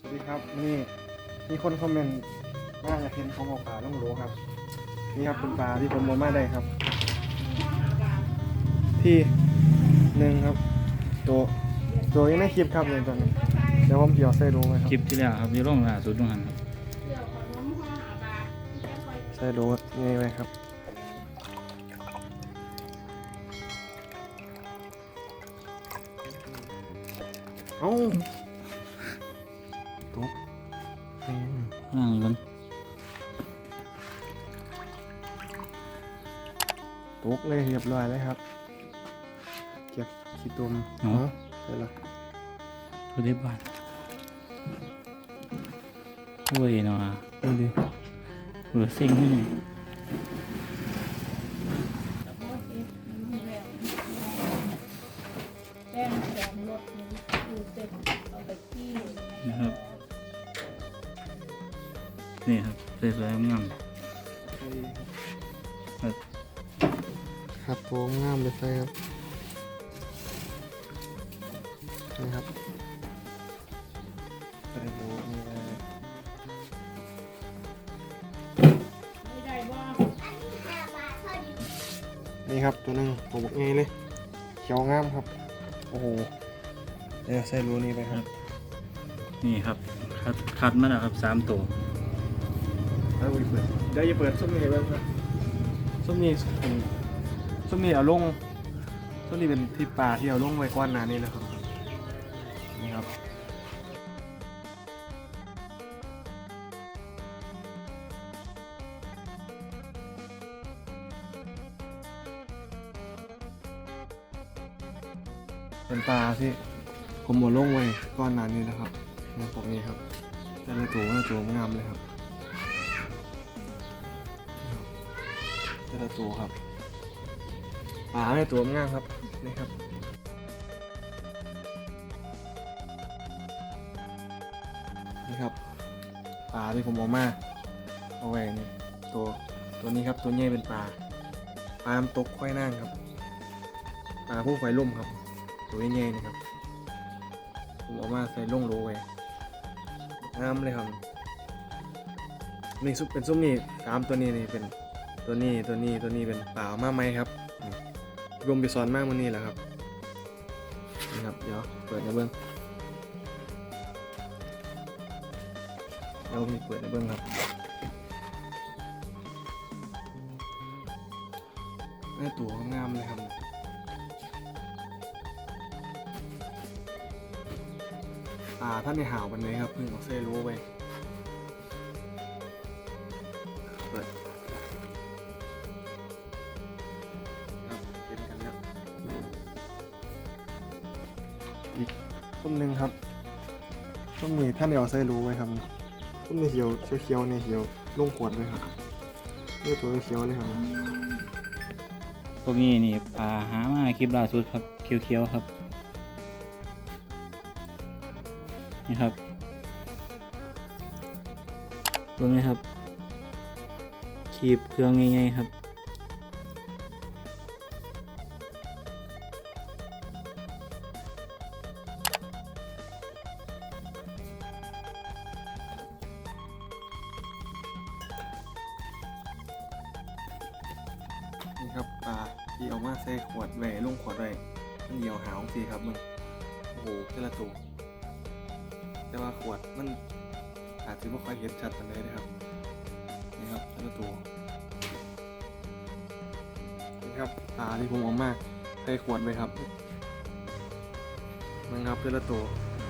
สวัสดีครับนี่มีคนคอมเมนต์ว่าอยากเห็นของเอาปลาล่องโหลครับ นี่ครับเป็นปลาที่ผมมองมาได้ครับ ที่หนึ่งครับ ตัวตัวยังไม่คลิปครับเลยตอนนี้เดี๋ยวผมเกี่ยวใส่ดูไหมครับคลิปที่แล้วครับอยู่โรงล่าสุดตรงนั้นครับใส่ดูนี่ไหมครับเอ้า เลยเรียบร้อยเลยครับ เก็บขี้ตุ่มเนาะเสร็จแล้วผู้ที่บ้านโอ้ยเนาะดูดิเหลือสิ่งที่นี่นะครับ นี่ครับสวยๆงามๆครับ ครับตัวงามเลยใช่ครับนี่ครับใส่ดูนี่ได้นี่ครับตัวหนึงผมบอกไงเลยเขียวงามครับ โอ้โหเดี๋ยวใส่รูนี่ไปครับ นี่ครับคัดคัดมาแล้วครับสามตัวแล้วอีเปิดเดี๋ยวอย่าเปิดส้มนี่ให้เบ้างครับส้มนี่ ส้มนี่เอาลงส้มนี่เป็นที่ปลาที่เอาลงไว้ก้อนหนานี่นะครับนี่ครับเป็นปลาที่ผมหมดลงไว้ก้อนหนานี้นะครับนี่พวกนี้ครับแต่ละตัวแต่ละตัวงามเลยครับแต่ละตัวครับ ปลาในตัวมันงามครับนี่ครับนี่ครับปลาที่ผมเอามาเอาไว้นี่ตัวตัวนี้ครับตัวนี้เป็นปลาปลาตกค่อยนั่งครับปลาผู้ไฟล่มครับ ตัวนี้นี่ครับผมเอามาใส่ล่งโลไว้งามเลยครับนี่ซุปเป็นซุปนี่สามตัวนี้นี่เป็นตัวนี้ตัวนี้ตัวนี้เป็นป่ามากไหมครับ รวมไปซ้อนมากมันนี่แหละครับนี่ครับเดี๋ยวเปิดในเบื้องเรามีเปิดในเบื้องครับแม่ตัวงามเลยครับอ่าท่านในหาววันนี้ครับเพิ่งเอาเซรู้ไป อีกต้นหนึ่งครับต้นนี้ท่านเดียวใส่รู้ไว้ครับต้นนี้เขียวเขียวๆนี่เขียวลงขวดเลยครับนี่ตัวเขียวเลยครับพวกนี้นี่ปลาหามาคลิปล่าสุดครับเขียวๆครับนี่ครับตัวนี้ครับคีบเครื่องง่ายๆครับ นี่ครับปลาที่เอามาใส่ขวดแหวลงขวดไว้มันเหี่ยวหาวสิครับมึงโอ้โหเจ้าละตัวแต่ว่าขวดมันอาจจะไม่ค่อยเห็นชัดปานใดนะครับนี่ครับเจ้าละตัวนี่ครับปลาที่ผมเอามาใส่ขวดไว้ครับมันครับเจ้าละตัว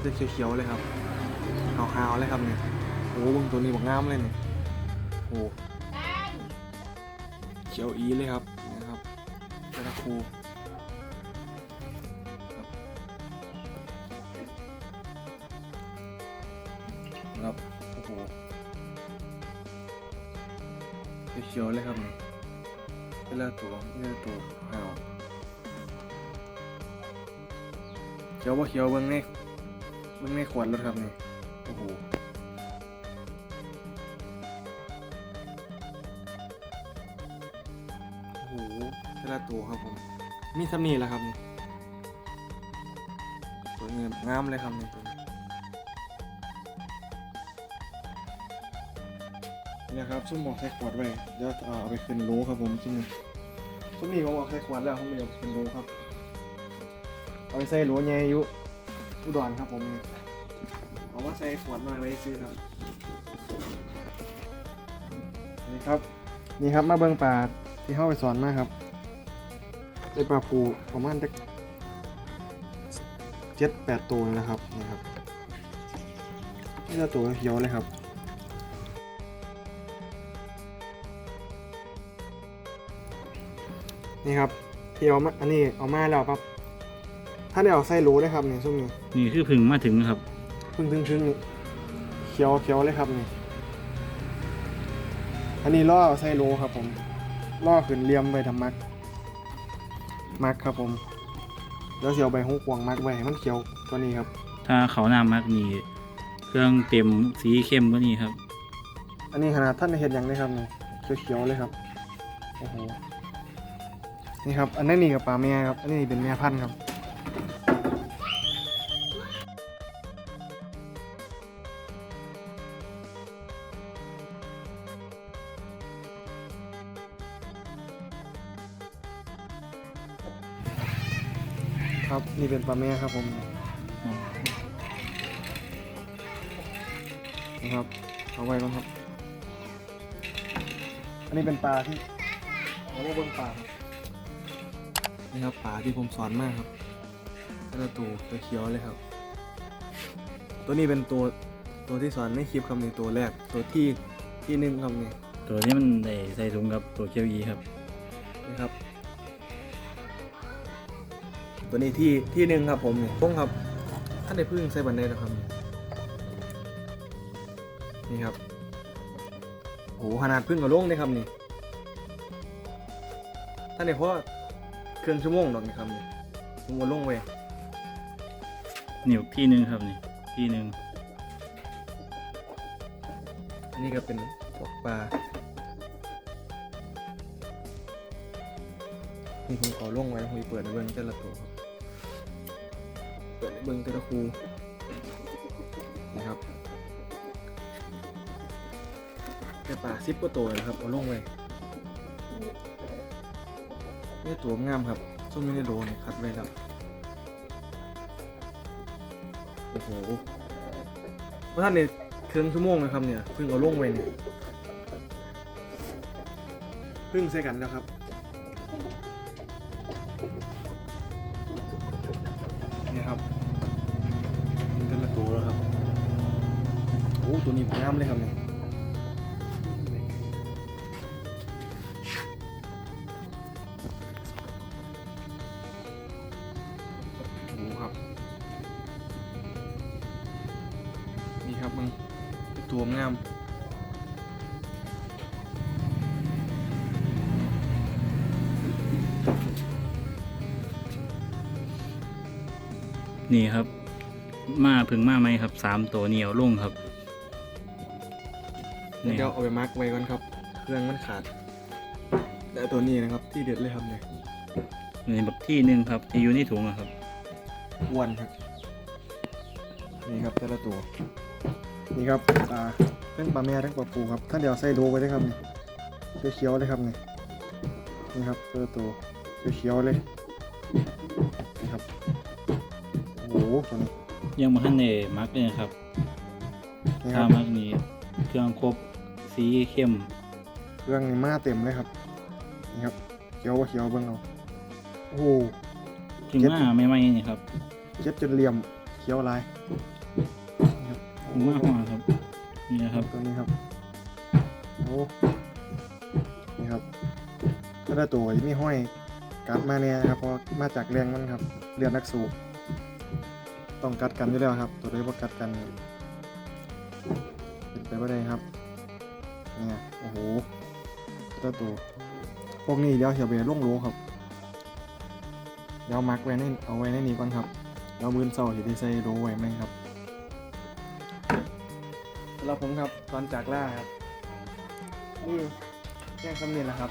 เจ้าเขียวๆเลยครับขาวๆเลยครับเนี่ยโอ้โหเบิ่งตัวนี้บอกงามเลยเนี่ยโอ้ เขียวอีเลยครับนะครับเจระคูครับครับโอ้โหเขียวเลยครับเนี่ยเจระตัวเจระตัวหาวเขียวว่าเขียวเบิ้งในเบิ้งในขวดรถครับเนี่ยโอ้โห แต่ละตัวครับผม มีสำนีแหล้วครับนี่ตัวนี้งามเลยครับนี่ตัวนี้นี่นะครับซุ่มหมอกใส่ขวดไว้เดี๋ยวเอาไปขึ้นรูครับผมซุ่มนี้ซุ่มนี้ผมเอาใส่ขวดแล้วผมไม่เอาไปขึ้นรูครับ เอาไปใส่รูใหญ่อยุอุดรครับผมเอามาใส่ขวดมาไว้ซื้อครับนี่ครับนี่ครับมาเบิ่งปลาที่เข้าไปสอนมาครับ เป็นปลาปูประมาณจะเจ็ดแปดตัวเลยนะครับนี่ครับนี่จะตัวเขียวเลยครับนี่ครับที่เอามาอันนี้เอามาแล้วครับถ้าได้เอาใส่รูได้ครับนี่ช่วงนี้นี่คือพึ่งมาถึงครับพึ่งพึ่งพึ่งนี่เขียวเขียวเลยครับนี่อันนี้ล่อเอาใส่รูครับผมล่อขึ้นเหลี่ยมไว้ทำมัก มักครับผมแล้วเสียวใบหูกวางมักไว้ให้มันเขียวตัวนี้ครับ ถ้าเขาหน้ามักนี่เครื่องเต็มสีเข้มก็นี่ครับ อันนี้ขนาดท่านเห็นยังได้ครับนี่เขียวๆเลยครับโอ้โหนี่ครับ อันนี้นี่กับปลาแม่ครับ อันนี้เป็นแม่พันธุ์ครับ ครับนี่เป็นปลาแม่ครับผมนะครับเอาไว้ก่อนครับ อันนี้เป็นปลาที่เอาไว้บนปลาครับนี่ครับปลาที่ผมสอนมากครับก็จะตัวตัวเขียวเลยครับ ตัวนี้เป็นตัวตัวที่สอนในคลิปคำนี้ตัวแรก ตัวที่ที่หนึ่งคำนี้ตัวนี้มันได้ใส่ถุงกับตัวเคียวอีครับนะครับ ตัวนี้ที่ที่หนึ่งครับผมนี่ต้องครับ ท่านได้พึ่งใส่บันไดนะครับ นี่ครับโหขนาดพึ่งกับโล่งเลยครับนี่ ท่านได้เพราะเครื่องชั่วโมงดอกนี่ครับนี่ผมว่าโล่งเว้ยนี่ที่หนึ่งครับนี่ที่หนึ่งอันนี้ก็เป็นพวกปลานี่ผมขอล่งไว้แล้วผมจะเปิดในเบิ้งแต่ละตัวครับ เปิดในเบิ้งแต่ละคูนะครับแต่ปลาซิปก็ตัวนะครับเอาลงไว้นี่ตัวงามครับส้มไม่ได้โดนคัดไว้แล้วโอ้โหพระท่านเนี่ยเครื่องชั่วโมงนะครับเนี่ยเพิ่งเอาลงไว้เนี่ยเพิ่งใส่กันแล้วครับ งามเลยครับเนี่ยโอ้ครับ นี่ครับมึงเป็นตัวงามนี่ครับ มาพึ่งมาไหมครับสามตัวเหนียวลงครับนี่ เดี๋ยวเอาไปมาร์กไว้ก่อนครับ เครื่องมันขาด แต่ตัวนี้นะครับที่เด็ดเลยครับเนี่ยนี่แบบที่หนึ่งครับที่อยู่ในถุงอะครับอ้วนครับ นี่ครับแต่ละตัว นี่ครับปลาทั้งปลาแม่ทั้งปลาปูครับถ้าเดี๋ยวใส่โดไปเลยครับนี่เขียวๆเลยครับนี่นี่ครับแต่ละตัวเขียวๆเลยนี่ครับโอ้โหตัวนี้ยังมาทันในมักเลยนะครับนี่คถ้ารับมักนี้เครื่องครบ สีเข้มเครื่องนี่มาเต็มเลยครับ นี่ครับเขียวว่าเขียวเบิ่งเอาโอ้โหถึงมาไม่ไหมนี่ครับเจ็ดจนเหลี่ยมเขียวลายนี่ครับถึงมาหัวครับ นี่นะครับตัวนี้ครับโอ้นี่ครับถ้าได้ตัวมีห้อยกัดมาเนี่ยครับเพราะมาจากแรงมันครับเรียนนักสู้ต้องกัดกันอยู่แล้วครับ ตัวได้บ่กัดกันนี่เป็นไปไม่ได้ครับเนี่ยโอ้โหถ้าตัวพวกนี้เดี๋ยวเสียไปล่วงโลครับเดี๋ยวมักไว้ในเอาไว้ในนี้ก่อนครับแล้วมือนเสาร์จะได้ใส่โลไว้ไหมครับสำหรับผมครับตอนจากล่าครับนี่แจ้งคำเนียนนะครับ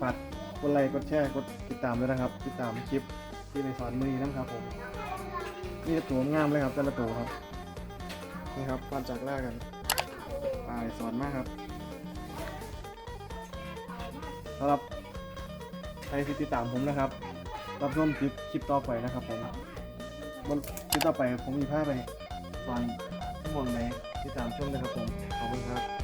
ฝากกดไลค์กดแชร์กดติดตามด้วยนะครับ ติดตามคลิปที่ในสอนมือนี้นะครับผมนี่ตัวงามเลยครับแต่ละตัวครับนี่ครับตอนจากล่ากันตายสอนมากครับ สำหรับใครที่ติดตามผมนะครับ รับชมคลิปคลิปต่อไปนะครับผมบนคลิปต่อไปผมมีภาพไปตอนทั้งหมดเลยติดตามชมนะครับผม ขอบคุณครับ